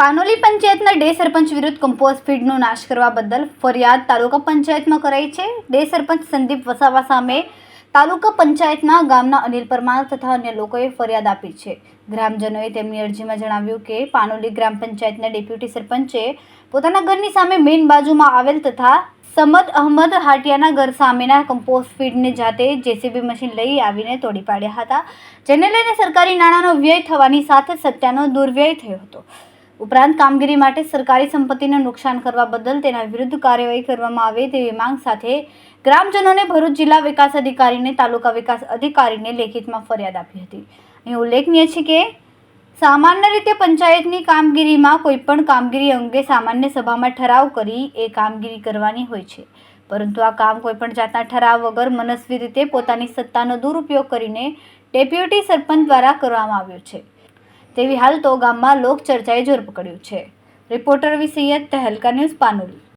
પાનોલી પંચાયતના ડે સરપંચ વિરુદ્ધ કમ્પોઝ ફીડનો નાશ કરવા બદલ ફરિયાદ તાલુકા પંચાયતમાં કરાઈ છે. ડે સરપંચ સંદીપ વસાવા સામે તાલુકા પંચાયતના ગામના અનિલ પરમાર તથા અન્ય લોકોએ ફરિયાદ આપી છે. ગ્રામજનોએ તેમની અરજીમાં જણાવ્યું કે પાનોલી ગ્રામ પંચાયતના ડેપ્યુટી સરપંચે પોતાના ઘરની સામે મેઇન બાજુમાં આવેલ તથા સમદ અહમદ હાટિયાના ઘર સામેના કમ્પોઝ ફીડને જાતે જેસીબી મશીન લઈ આવીને તોડી પાડ્યા હતા, જેને લઈને સરકારી નાણાંનો વ્યય થવાની સાથે સત્યાનો દુર્વ્યય થયો હતો. ઉપરાંત કામગીરી માટે સરકારી સંપત્તિને નુકસાન કરવા બદલ તેના વિરુદ્ધ કાર્યવાહી કરવામાં આવે તેવી માંગ સાથે ગ્રામજનોને ભરૂચ જિલ્લા વિકાસ અધિકારીને તાલુકા વિકાસ અધિકારીને લેખિતમાં ફરિયાદ આપી હતી. અહીં ઉલ્લેખનીય છે કે, સામાન્ય રીતે પંચાયતની કામગીરીમાં કોઈપણ કામગીરી અંગે સામાન્ય સભામાં ઠરાવ કરી એ કામગીરી કરવાની હોય છે. પરંતુ આ કામ કોઈપણ જાતના ઠરાવ વગર મનસ્વી રીતે પોતાની સત્તાનો દુરુપયોગ કરીને ડેપ્યુટી સરપંચ દ્વારા કરવામાં આવ્યો છે. તેવી હાલ તો ગામમાં લોકચર્ચાએ જોર પકડ્યું છે. રિપોર્ટર વિસૈયદ તહેલકા ન્યૂઝ પાનોલી.